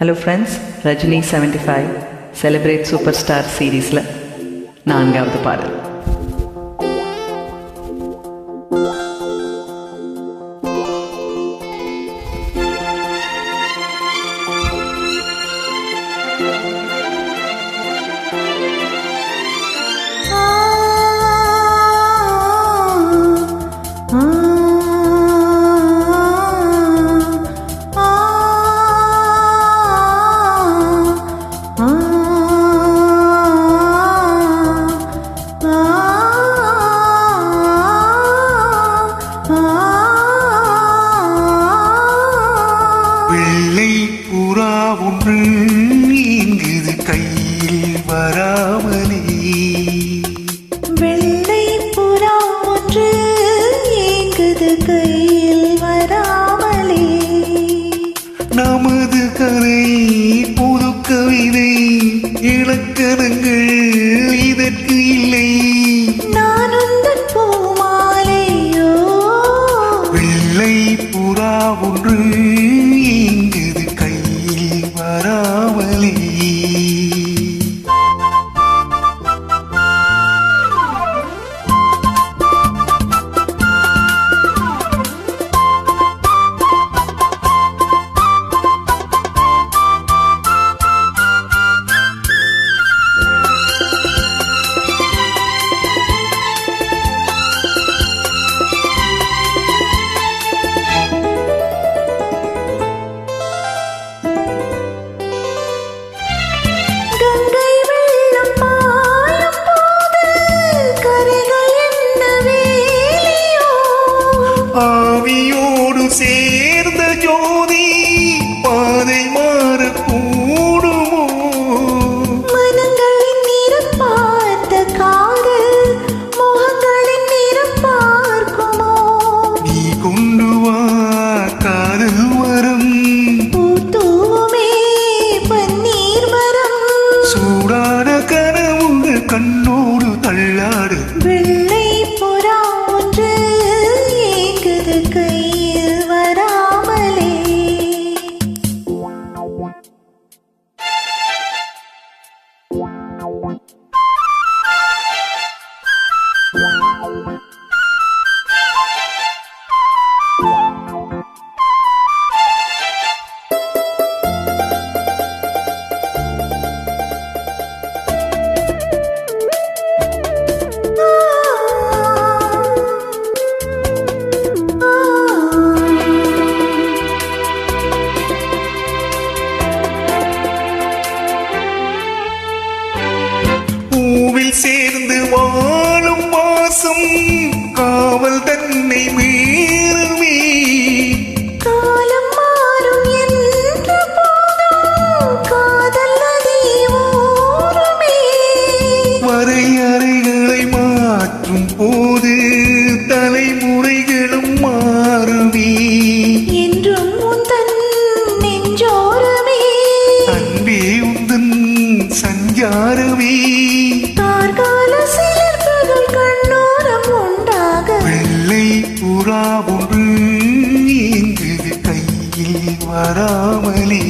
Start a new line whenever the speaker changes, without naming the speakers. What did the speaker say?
Hello friends Rajini seventy five celebrate super star சீரீஸில் நான்காவது பாடல்.
பராமலி
வெள்ளை புறா ஒன்று ஏங்குது கையில் வராமலே.
நமது கதை புது கவிதை இலக்கணங்கள் இதற்கு இல்லை. வெள்ளை புறா ஒன்று
ஏங்குது
Wow. காவலே